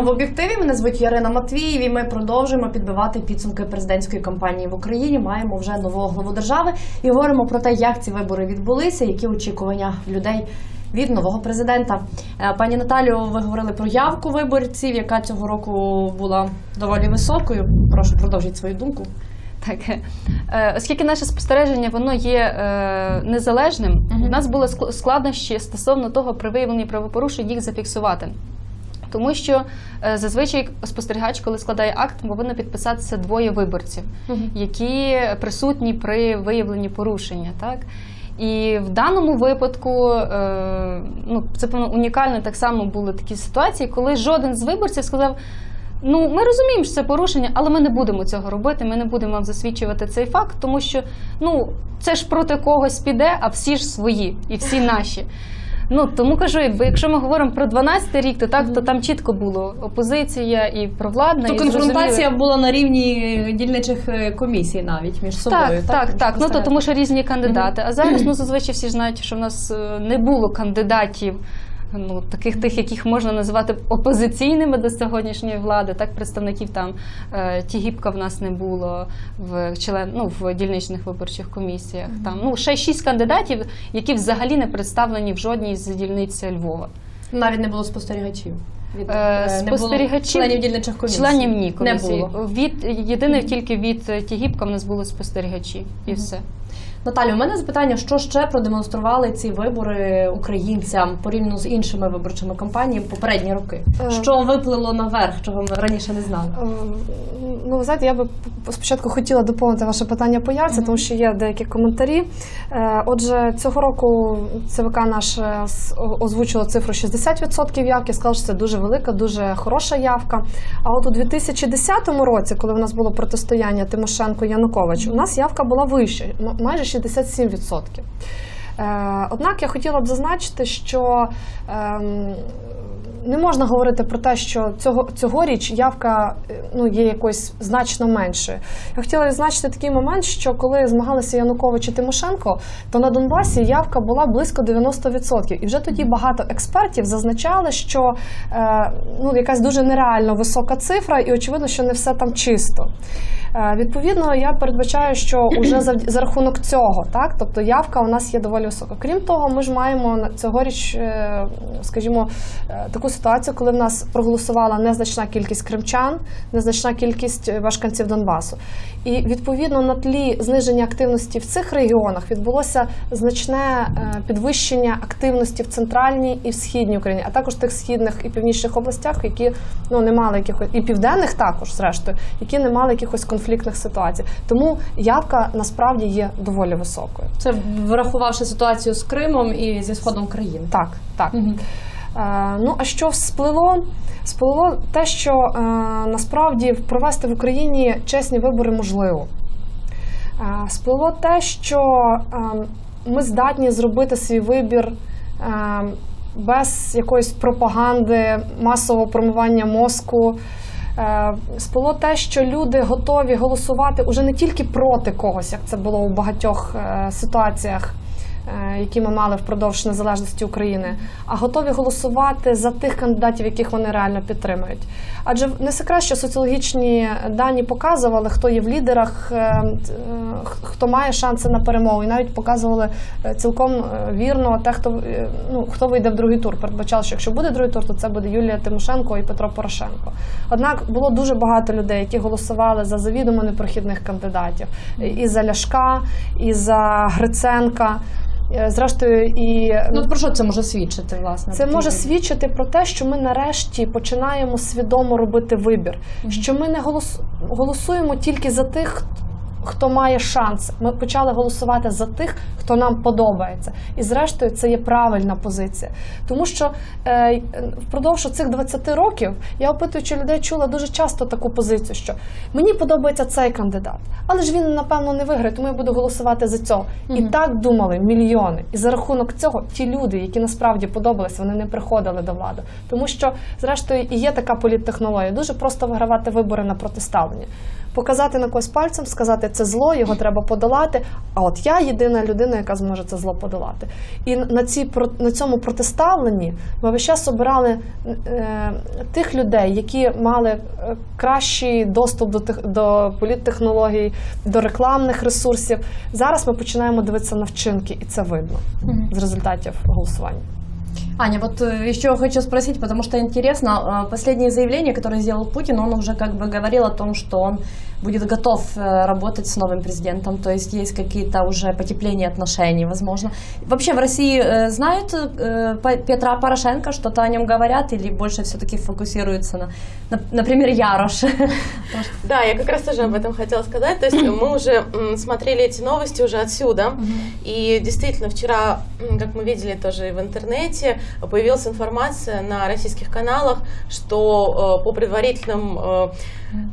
Програма в об'єктиві. Мене звуть Ярина Матвіїв. І ми продовжуємо підбивати підсумки президентської кампанії в Україні. Маємо вже нового главу держави і говоримо про те, як ці вибори відбулися, які очікування людей. Від нового президента Е, пані Наталю, ви говорили про явку виборців, яка цього року була доволі високою. Прошу продовжіть свою думку. Так, Е, оскільки наше спостереження воно є е, незалежним, у нас були ск- складнощі стосовно того, при виявленні правопорушень їх зафіксувати. Тому що е, зазвичай спостерігач, коли складає акт, повинно підписатися двоє виборців, які присутні при виявленні порушення. Так? І в даному випадку е, ну, це певно унікально так само були такі ситуації, коли жоден з виборців сказав. Ну, ми розуміємо, що це порушення, але ми не будемо цього робити. Ми не будемо вам засвідчувати цей факт, тому що ну це ж проти когось піде, а всі ж свої і всі наші. Ну тому кажу, якби якщо ми говоримо про 12 рік, то так то там чітко було опозиція і провладна. То і конфронтація зрозуміло- була на рівні дільничих е, комісій навіть між собою. Так, так, Між так. Ну то тому що різні кандидати. А зараз ну зазвичай всі знають, що в нас е, не було кандидатів. Ну, таких тих, яких можна називати опозиційними до сьогоднішньої влади, так представників там е, Тігіпка в нас не було в член, ну, в дільничних виборчих комісіях. Там ну ще шість кандидатів, які взагалі не представлені в жодній з дільниць Львова. навіть не було спостерігачів. Від, Е, е, спостерігачів- членів дільничих комісій. Членів ні не було. Від єдине тільки від Тігіпка в нас були спостерігачі, і все. Наталю, у мене запитання, що ще продемонстрували ці вибори українцям порівняно з іншими виборчими кампаніями попередні роки? Е. Що виплило наверх, чого ми раніше не знали? Е, Ну, ви знаєте, я би спочатку хотіла доповнити ваше питання по явці, Мгм. тому що є деякі коментарі. Е, Отже, цього року ЦВК наше с- о- озвучило цифру 60% явки, сказали, що це дуже велика, дуже хороша явка. А от у 2010 році, коли в нас було протистояння Тимошенко Янукович, у нас явка була вища, майже 67%. Е, Однак я хотіла б зазначити, що ем, не можна говорити про те, що цього цьогоріч явка е, ну, є якоюсь значно меншою. Я хотіла відзначити такий момент, що коли змагалися Янукович і Тимошенко, то на Донбасі явка була близько 90%. І вже тоді багато експертів зазначали, що е, ну, якась дуже нереально висока цифра, і очевидно, що не все там чисто. Е, Відповідно, я передбачаю, що уже за, за рахунок цього, так, тобто явка у нас є доволі висока. Крім того, ми ж маємо на цьогоріч, е, скажімо, е, таку ситуацію, коли в нас проголосувала незначна кількість кримчан, незначна кількість е, мешканців Донбасу. І відповідно на тлі зниження активності в цих регіонах відбулося значне е, підвищення активності в центральній і в східній Україні, а також тих східних і північних областях, які ну не мали якихось і південних також, зрештою, які не мали якихось конфліктних ситуацій. Тому явка насправді є доволі високою. Це врахувавши ситуацію з Кримом і зі сходом країни. Так, так. Мгм. Е, ну а що сплило? Сплило те, що е, насправді провести в Україні чесні вибори можливо. Е, сплило те, що ми здатні зробити свій вибір без якоїсь пропаганди, масового промивання мозку. Сплило те, що люди готові голосувати уже не тільки проти когось, як це було у багатьох ситуаціях які ми мали впродовж незалежності України, а готові голосувати за тих кандидатів, яких вони реально підтримують. Адже не секрет, що соціологічні дані показували, хто є в лідерах, е, е, хто має шанси на перемогу, і навіть показували е, цілком е, вірно те, хто е, ну хто вийде в другий тур. Передбачали, що якщо буде другий тур, то це буде Юлія Тимошенко і Петро Порошенко. Однак було дуже багато людей, які голосували за завідомо непрохідних кандидатів і за Ляшка, і за Гриценка. Е, Зрештою, і Ну про що це може свідчити, власне? це може свідчити про те, що ми нарешті починаємо свідомо робити вибір, Мгм. що ми не голос... голосуємо тільки за тих, хто має шанс. Ми почали голосувати за тих, хто нам подобається. І зрештою, це є правильна позиція. Тому що е, впродовж цих 20 років я опитуючи людей, чула дуже часто таку позицію, що мені подобається цей кандидат, але ж він напевно не виграє, тому я буду голосувати за цього. І так думали мільйони. І за рахунок цього ті люди, які насправді подобалися, вони не приходили до влади. Тому що, зрештою, і є така політтехнологія. Дуже просто вигравати вибори на протиставлення. Показати на когось пальцем, сказати це зло, його треба подолати. А от я єдина людина, яка зможе це зло подолати. І на, про- на цьому протиставленні ми весь час обирали е, тих людей, які мали е, кращий доступ до, тих, до політтехнологій, до рекламних ресурсів. Зараз ми починаємо дивитися на вчинки, і це видно з результатів голосування. Аня, вот э, еще хочу спросить, потому что интересно, э, последнее заявление, которое сделал Путин, он уже как бы говорил о том, что он будет готов э, работать с новым президентом, то есть есть какие-то уже потепления отношений, возможно. Вообще в России э, знают э, Петра Порошенко, что-то о нем говорят, или больше все-таки фокусируются на, на- например, Ярош? Да, я как раз тоже об этом хотела сказать. То есть мы уже смотрели эти новости уже отсюда. И действительно, вчера, как мы видели тоже и в интернете, появилась информация на российских каналах, что по предварительным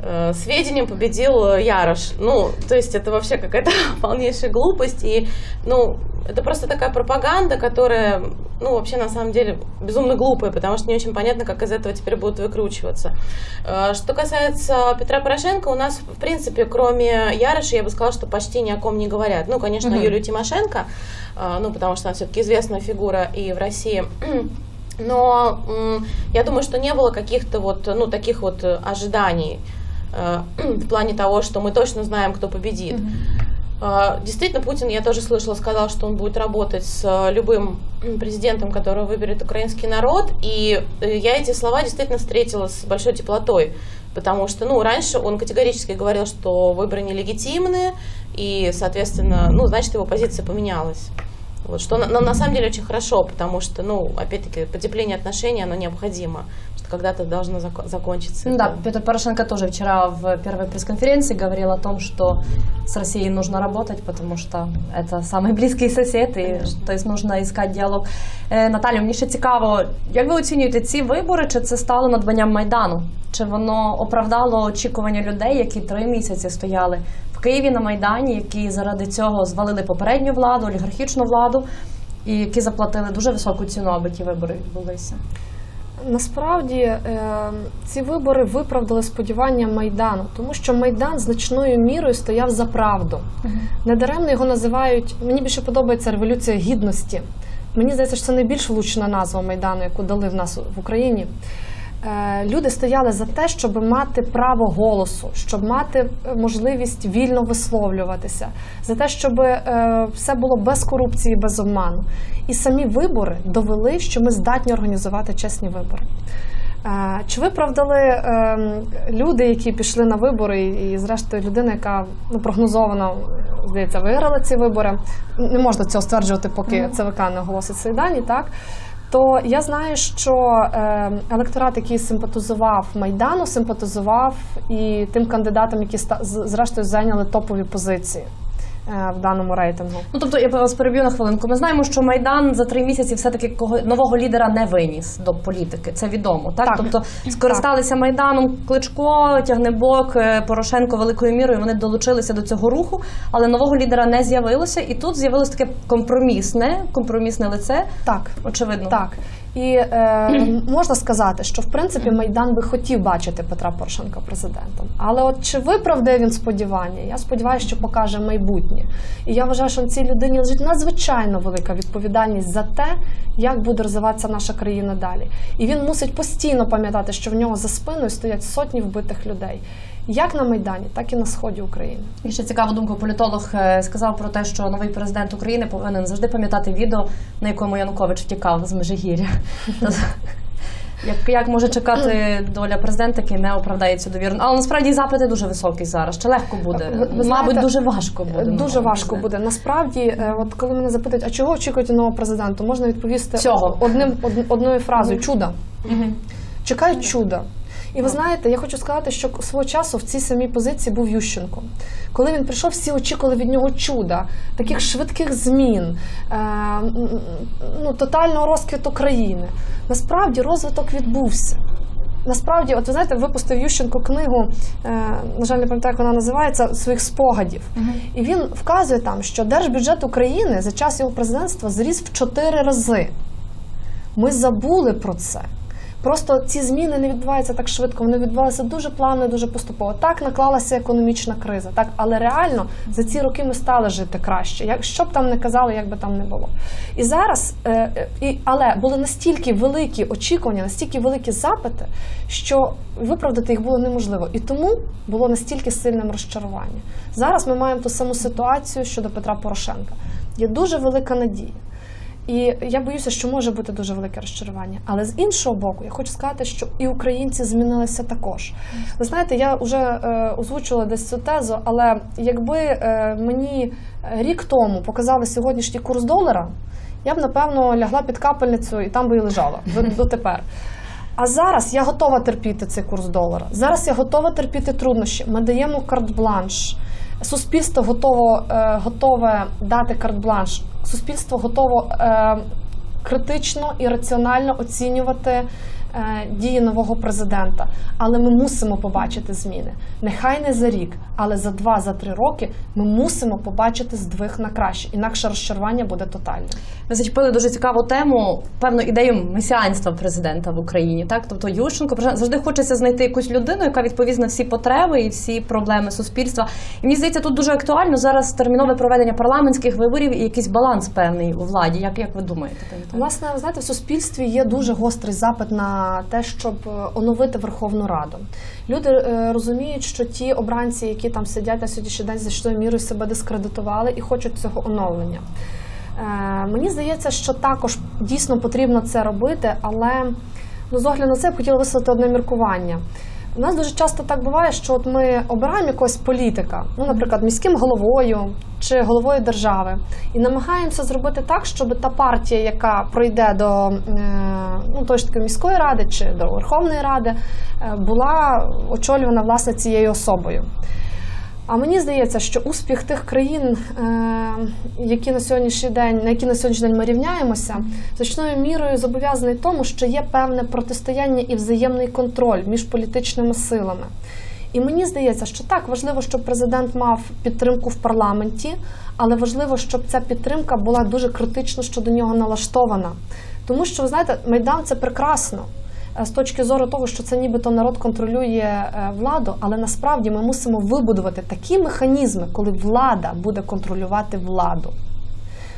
э, сведениям победил Ярош. Ну, то есть это вообще какая-то полнейшая глупость. И, ну, это просто такая пропаганда, которая, ну, вообще на самом деле безумно глупая, потому что не очень понятно, как из этого теперь будут выкручиваться. Э, Что касается Петра Порошенко, у нас, в принципе, кроме Яроша, я бы сказала, что почти ни о ком не говорят. Ну, конечно, Мгм. Юлию Тимошенко, э, ну, потому что она все-таки известная фигура и в России. Но я думаю, что не было каких-то вот, ну, таких вот э, ожиданий э, в плане того, что мы точно знаем, кто победит. Э, Действительно, Путин, я тоже слышала, сказал, что он будет работать с э, любым президентом, которого выберет украинский народ. И я эти слова действительно встретила с большой теплотой. Потому что, ну, раньше он категорически говорил, что выборы нелегитимные, и, соответственно, ну, значит, его позиция поменялась. Вот, что на, на- на самом деле очень хорошо, потому что, ну, опять-таки, потепление отношений, оно необходимо, что когда-то должно зако- закончиться. Ну Да, это. Петр Порошенко тоже вчера в первой пресс-конференции говорил о том, что с Россией нужно работать, потому что это самый близкий сосед, і то есть нужно искать діалог. Е, Наталю, мені ще цікаво, як ви оцінюєте ці вибори? Чи це стало надбанням Майдану? Чи воно оправдало очікування людей, які три місяці стояли в Києві на Майдані, які заради цього звалили попередню владу, олігархічну владу, і які заплатили дуже високу ціну, аби ті вибори відбулися? Насправді е, ці вибори виправдали сподівання Майдану, тому що Майдан значною мірою стояв за правду. Недаремно його називають. Мені більше подобається революція гідності. Мені здається, що це найбільш влучна назва Майдану, яку дали в нас в Україні. Е, Люди стояли за те, щоб мати право голосу, щоб мати е, можливість вільно висловлюватися, за те, щоб е, все було без корупції, без обману. І самі вибори довели, що ми здатні організувати чесні вибори. Чи виправдали люди, які пішли на вибори, і, і, зрештою людина, яка ну, прогнозовано здається, виграла ці вибори? Не можна цього стверджувати, поки ЦВК не оголосить свої дані, так? То я знаю, що е, електорат, який симпатизував Майдану, симпатизував і тим кандидатам, які зрештою зайняли топові позиції в даному рейтингу. Ну тобто я вас переб'ю на хвилинку. Ми знаємо, що майдан за три місяці все-таки кого нового лідера не виніс до політики. Це відомо. Так, Так. тобто скористалися майданом Кличко, Тягнебок, е, Порошенко великою мірою. Вони долучилися до цього руху, але нового лідера не з'явилося. І тут з'явилось таке компромісне, компромісне лице. Так. Очевидно, Так. І е, можна сказати, що в принципі Майдан би хотів бачити Петра Порошенка президентом. Але от чи виправдає він сподівання? Я сподіваюся, що покаже майбутнє. І я вважаю, що цій людині лежить надзвичайно велика відповідальність за те, як буде розвиватися наша країна далі. І він мусить постійно пам'ятати, що в нього за спиною стоять сотні вбитих людей, як на Майдані, так і на сході України. І ще цікаву думку політолог е, сказав про те, що новий президент України повинен завжди пам'ятати відео, на якому Янукович втікав з Межигір'я. Як, як може чекати доля президента, який не оправдає цю довіру? Але насправді запити дуже високі зараз. Чи легко буде? Ви- ви Мабуть, знаєте, дуже важко буде. Дуже важко буде. Насправді, е, от коли мене запитують, а чого очікуєте нового президента, можна відповісти Цього. одним од- одною фразою чуда. Чекають чуда. І ви знаєте, я хочу сказати, що свого часу в цій самій позиції був Ющенко. Коли він прийшов, всі очікували від нього чуда, таких швидких змін, е, ну, тотального розквіту країни. Насправді розвиток відбувся. Насправді, от ви знаєте, випустив Ющенко книгу, е, на жаль, не пам'ятаю, як вона називається, своїх спогадів. І він вказує там, що держбюджет України за час його президентства зріс в чотири рази. Ми забули про це. Просто ці зміни не відбуваються так швидко, вони відбувалися дуже плавно, і дуже поступово. Так наклалася економічна криза, так, але реально за ці роки ми стали жити краще. Як що б там не казали, як би там не було. І зараз, е, е, і, але були настільки великі очікування, настільки великі запити, що виправдати їх було неможливо. І тому було настільки сильним розчарування. Зараз ми маємо ту саму ситуацію щодо Петра Порошенка. Є дуже велика надія. І я боюся, що може бути дуже велике розчарування. Але з іншого боку, я хочу сказати, що і українці змінилися також. Ви знаєте, я вже е, озвучувала десь цю тезу, але якби е, мені рік тому показали сьогоднішній курс долара, я б напевно лягла під капельницю і там би і лежала дотепер. А зараз я готова терпіти цей курс долара. Зараз я готова терпіти труднощі. Ми даємо карт-бланш. Суспільство готово, е, готове дати карт-бланш. Суспільство готово е, критично і раціонально оцінювати дії нового президента. Але ми мусимо побачити зміни. Нехай не за рік, але за два, за три роки ми мусимо побачити здвиг на краще. Інакше розчарування буде тотальним. Ви зачепили дуже цікаву тему, певну ідею месіанства президента в Україні. Так, тобто Ющенко завжди хочеться знайти якусь людину, яка відповість на всі потреби і всі проблеми суспільства. І мені здається, тут дуже актуально зараз термінове проведення парламентських виборів і якийсь баланс певний у владі. Як, як ви думаєте? Власне, знаєте, в суспільстві є дуже гострий запит на те, щоб е, оновити Верховну Раду. Люди е, розуміють, що ті обранці, які там сидять на сьогоднішній день, значною мірою себе дискредитували і хочуть цього оновлення. Е, мені здається, що також дійсно потрібно це робити, але ну, з огляду на це я б хотіла висловити одне міркування. У нас дуже часто так буває, що от ми обираємо якогось політика, ну, наприклад, міським головою чи головою держави, і намагаємося зробити так, щоб та партія, яка пройде до е, ну, той ж таки міської ради чи до Верховної Ради, е, була очолювана власне цією особою. А мені здається, що успіх тих країн, е, які на сьогоднішній день, на які на сьогоднішній день ми рівняємося, значною мірою зобов'язаний тому, що є певне протистояння і взаємний контроль між політичними силами. І мені здається, що так важливо, щоб президент мав підтримку в парламенті, але важливо, щоб ця підтримка була дуже критично щодо нього налаштована. Тому що, ви знаєте, майдан це прекрасно з точки зору того, що це нібито народ контролює е, владу, але насправді ми мусимо вибудувати такі механізми, коли влада буде контролювати владу.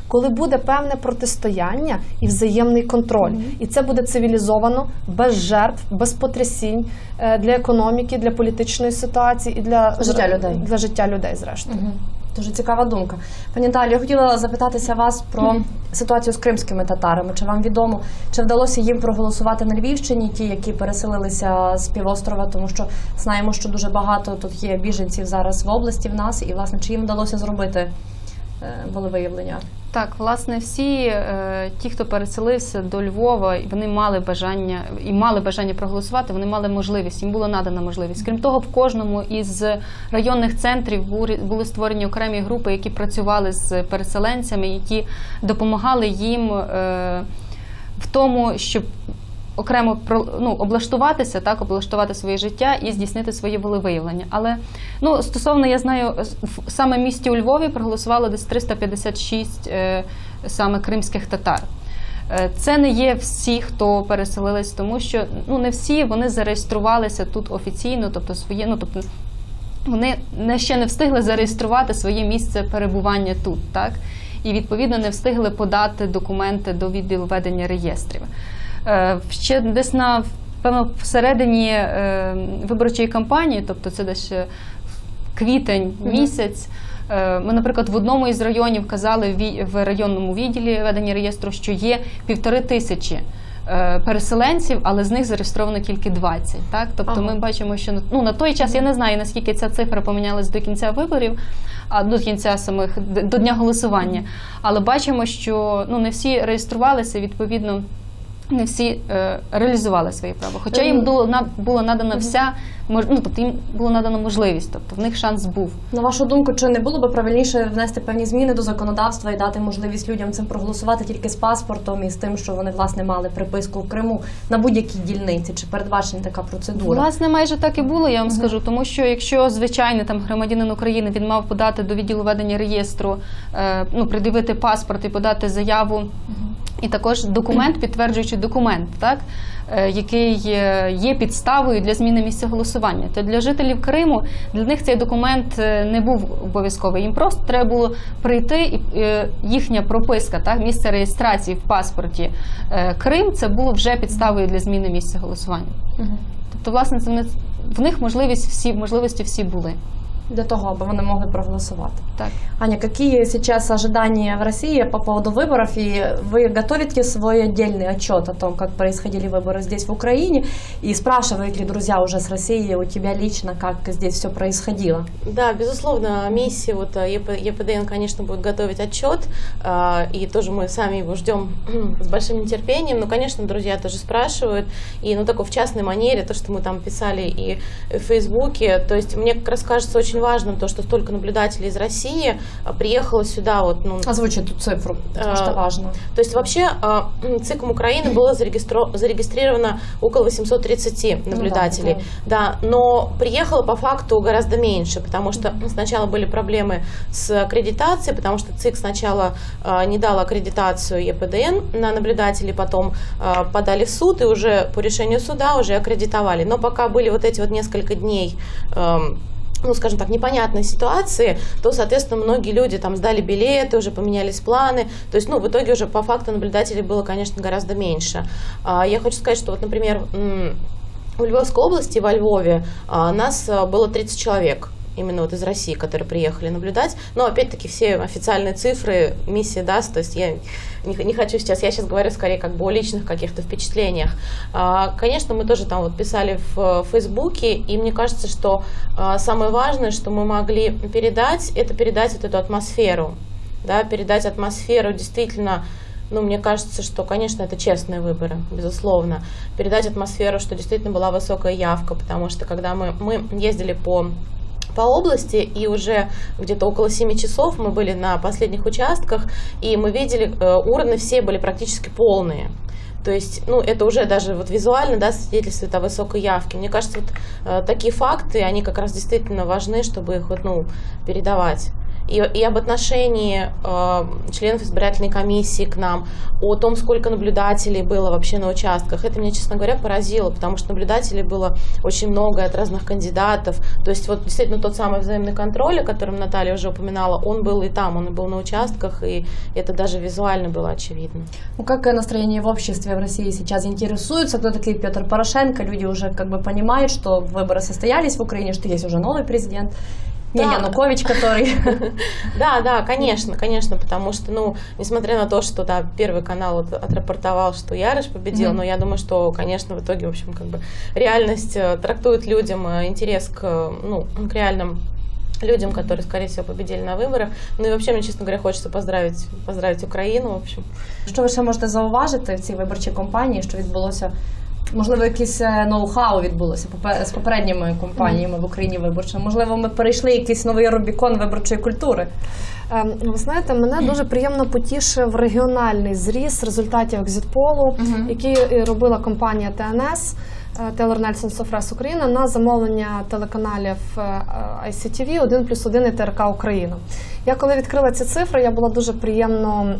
Коли буде певне протистояння і взаємний контроль, і це буде цивілізовано, без жертв, без потрясінь е, для економіки, для політичної ситуації і для Життя людей. Для життя людей, зрештою. Мгм. Дуже цікава думка. Пані Наталі, я хотіла запитатися вас про ситуацію з кримськими татарами. Чи вам відомо, чи вдалося їм проголосувати на Львівщині, ті, які переселилися з півострова, тому що знаємо, що дуже багато тут є біженців зараз в області в нас, і власне чи їм вдалося зробити е, волевиявлення? Так, власне, всі е, ті, хто переселився до Львова, вони мали бажання і мали бажання проголосувати, вони мали можливість, їм була надана можливість. Крім того, в кожному із районних центрів були, створені окремі групи, які працювали з переселенцями, які допомагали їм е, в тому, щоб окремо ну, облаштуватися, так, облаштувати своє життя і здійснити своє волевиявлення. Але ну, стосовно, я знаю, в- саме місті у Львові проголосувало десь 356 е, саме кримських татар. Е, Це не є всі, хто переселились, тому що ну не всі вони зареєструвалися тут офіційно, тобто своє, ну тобто вони не ще не встигли зареєструвати своє місце перебування тут, так і відповідно не встигли подати документи до відділу ведення реєстрів. Е, Ще десь на певно всередині е, виборчої кампанії, тобто це десь квітень місяць. е, Ми, наприклад, в одному із районів казали в районному відділі ведення реєстру, що є півтори тисячі е, переселенців, але з них зареєстровано тільки 20. Так? Тобто Ага. ми бачимо, що ну, на той час я не знаю, наскільки ця цифра помінялась до кінця виборів, а до кінця самих до дня голосування. Але бачимо, що ну, не всі реєструвалися, відповідно. Не всі е, реалізували свої права, хоча їм було на було надана вся мож- ну, тобто їм було надано можливість, тобто в них шанс був. На вашу думку, чи не було би правильніше внести певні зміни до законодавства і дати можливість людям цим проголосувати тільки з паспортом і з тим, що вони власне мали приписку в Криму на будь-якій дільниці? Чи передбачена така процедура? Власне, майже так і було, я вам скажу, тому що якщо звичайний там громадянин України він мав подати до відділу ведення реєстру, е, ну придивити паспорт і подати заяву і також документ, підтверджуючий документ, так, е, який е, є підставою для зміни місця голосування. То для жителів Криму для них цей документ е, не був обов'язковий. Їм просто треба було прийти і їхня прописка, так, місце реєстрації в паспорті Крим, це було вже підставою для зміни місця голосування. Тобто, власне, це в них можливість всі можливості всі були. Для того, аби вони могли проголосувати. Так. Аня, какие сейчас ожидания в России по поводу выборов? И вы готовите свой отдельный отчет о том, как происходили выборы здесь, в Украине? И спрашивают ли друзья уже с России у тебя лично, как здесь все происходило? Да, безусловно, миссия вот э, ЕП- ЕПДН, конечно, будет готовить отчет, а, и тоже мы сами его ждем с большим нетерпением. Но, конечно, друзья тоже спрашивают, и ну такой в частной манере, то, что мы там писали и в Фейсбуке, то есть мне как раз кажется очень важным то, что столько наблюдателей из России а, приехало сюда, вот, ну, Озвучи эту цифру, потому что А, важно. то есть вообще а, ЦИКом Украины было зарегистро- зарегистрировано около 830 наблюдателей. Ну да, да, но приехало по факту гораздо меньше, потому что сначала были проблемы с аккредитацией, потому что ЦИК сначала а, не дал аккредитацию ЕПДН на наблюдателей, потом а, подали в суд и уже по решению суда уже аккредитовали. Но пока были вот эти вот несколько дней ну, скажем так, непонятной ситуации, то, соответственно, многие люди там сдали билеты, уже поменялись планы. То есть, ну, в итоге уже по факту наблюдателей было, конечно, гораздо меньше. А, Я хочу сказать, что вот, например, в Львовской области, во Львове, а, нас а, было 30 человек именно вот из России, которые приехали наблюдать. Но опять-таки все официальные цифры миссия даст, то есть я не, не хочу сейчас, я сейчас говорю скорее как бы о личных каких-то впечатлениях. А, Конечно, мы тоже там вот писали в Фейсбуке, и мне кажется, что а, самое важное, что мы могли передать, это передать вот эту атмосферу, да, передать атмосферу действительно ну, мне кажется, что, конечно, это честные выборы, безусловно. Передать атмосферу, что действительно была высокая явка, потому что когда мы, мы ездили по по области, и уже где-то около 7 часов мы были на последних участках, и мы видели, э, урны все были практически полные. То есть, ну, это уже даже вот визуально, да, свидетельствует о высокой явке. Мне кажется, вот э, такие факты, они как раз действительно важны, чтобы их вот, ну, передавать. И, и об отношении э, членов избирательной комиссии к нам, о том, сколько наблюдателей было вообще на участках. Это меня, честно говоря, поразило, потому что наблюдателей было очень много от разных кандидатов. То есть вот действительно тот самый взаимный контроль, о котором Наталья уже упоминала, он был и там, он был на участках, и это даже визуально было очевидно. Ну, как настроение в обществе в России сейчас интересуется, кто такой Петр Порошенко, люди уже как бы понимают, что выборы состоялись в Украине, что есть уже новый президент, не Да. Янукович, который... Да, да, конечно, конечно, потому что, ну, несмотря на то, что, да, Первый канал вот отрапортовал, что Ярыш победил, Мгм. но я думаю, что, конечно, в итоге, в общем, как бы реальность э, трактует людям э, интерес к, э, ну, к реальным людям, которые, скорее всего, победили на выборах. Ну и вообще, мне, честно говоря, хочется поздравить, поздравить Украину, в общем. Що ви ще можете зауважити в цій виборчій кампанії, що відбулося? Можливо, якесь е, ноу-хау відбулося з попередніми компаніями в Україні виборчими. Можливо, ми перейшли якийсь новий Рубікон виборчої культури. Ем, Ви знаєте, мене дуже приємно потішив регіональний зріс результатів екзитполу, Мгм. який робила компанія ТНС. Е, Тейлор Нельсон Софрес Україна на замовлення телеканалів е, ICTV 1 плюс 1 і ТРК Україна. Я коли відкрила ці цифри, я була дуже приємно е,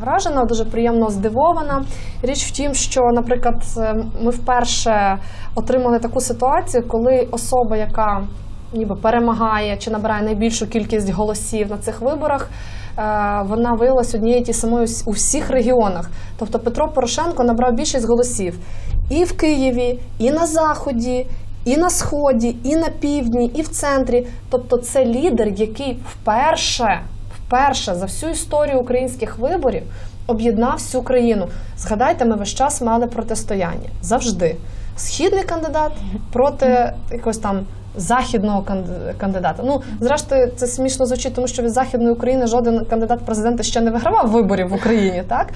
вражена, дуже приємно здивована. Річ в тім, що, наприклад, ми вперше отримали таку ситуацію, коли особа, яка ніби перемагає чи набирає найбільшу кількість голосів на цих виборах. Вона виявилася однією ті самою у всіх регіонах. Тобто Петро Порошенко набрав більшість голосів і в Києві, і на Заході, і на Сході, і на півдні, і в центрі. Тобто, це лідер, який вперше, вперше за всю історію українських виборів об'єднав всю країну. Згадайте, ми весь час мали протистояння завжди. Східний кандидат проти якогось там західного кандидата. Ну, зрештою, це смішно звучить, тому що від західної України жоден кандидат в президенти ще не вигравав виборів в Україні, так?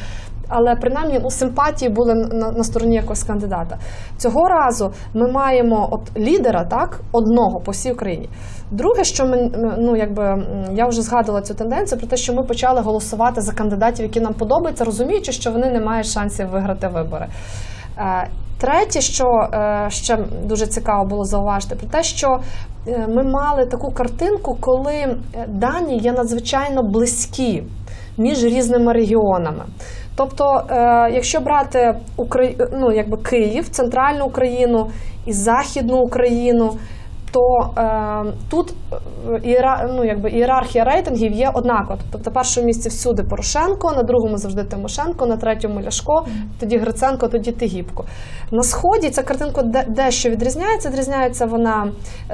Але принаймні ну, симпатії були на, на стороні якогось кандидата. Цього разу ми маємо от лідера, так, одного по всій Україні. Друге, що ми, ну, якби, я вже згадувала цю тенденцію про те, що ми почали голосувати за кандидатів, які нам подобаються, розуміючи, що вони не мають шансів виграти вибори. Е, Третє, що е, ще дуже цікаво було зауважити, про те, що е, ми мали таку картинку, коли дані є надзвичайно близькі між різними регіонами. Тобто, е, якщо брати Украї... ну, якби Київ, центральну Україну і Західну Україну, то е, тут е, ієра... ну, якби, ієрархія рейтингів є однакова. Тобто, на першому місці всюди Порошенко, на другому завжди Тимошенко, на третьому Ляшко, тоді Гриценко, тоді Тигіпко. На сході ця картинка дещо відрізняється. Відрізняється вона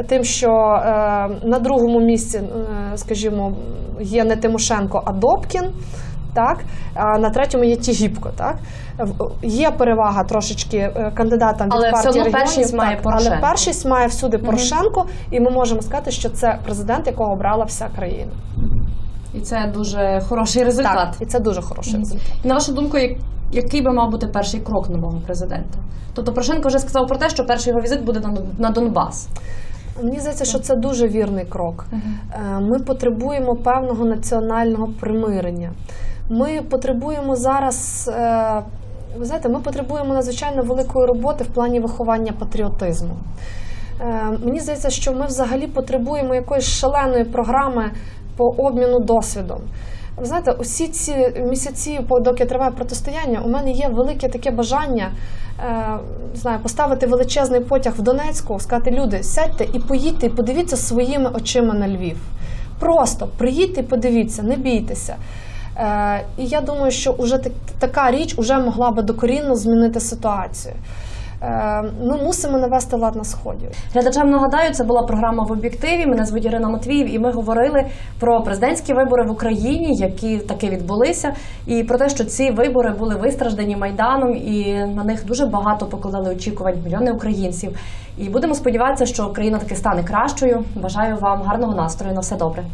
тим, що е, на другому місці, е, скажімо, є не Тимошенко, а Добкін. Так, а на третьому є Тігіпко. Так В- є перевага трошечки е, кандидатам від Але все партії регіонів, першість має так, але першість має всюди Порошенко, і ми можемо сказати, що це президент, якого обрала вся країна. І це дуже хороший результат. Так, і це дуже хороший результат. На вашу думку, який би мав бути перший крок нового президента? Тобто Порошенко вже сказав про те, що перший його візит буде на, на Донбас. Мені здається, що це дуже вірний крок. Е, Ми потребуємо певного національного примирення. Ми потребуємо зараз. е, Ви знаєте, ми потребуємо надзвичайно великої роботи в плані виховання патріотизму. Е, Мені здається, що ми взагалі потребуємо якоїсь шаленої програми по обміну досвідом. Ви знаєте, усі ці місяці, доки триває протистояння, у мене є велике таке бажання е, знаю, поставити величезний потяг в Донецьку, сказати, люди, сядьте і поїдьте, і подивіться своїми очима на Львів. Просто приїдьте і подивіться, не бійтеся. Е, і я думаю, що так, така річ уже могла би докорінно змінити ситуацію. Е, ми мусимо навести лад на сході. Глядачам нагадаю, це була програма в об'єктиві. Мене звуть Ірина Матвіїв, і ми говорили про президентські вибори в Україні, які таки відбулися, і про те, що ці вибори були вистраждані майданом, і на них дуже багато покладали очікувань мільйони українців. І будемо сподіватися, що Україна таки стане кращою. Бажаю вам гарного настрою. На все добре.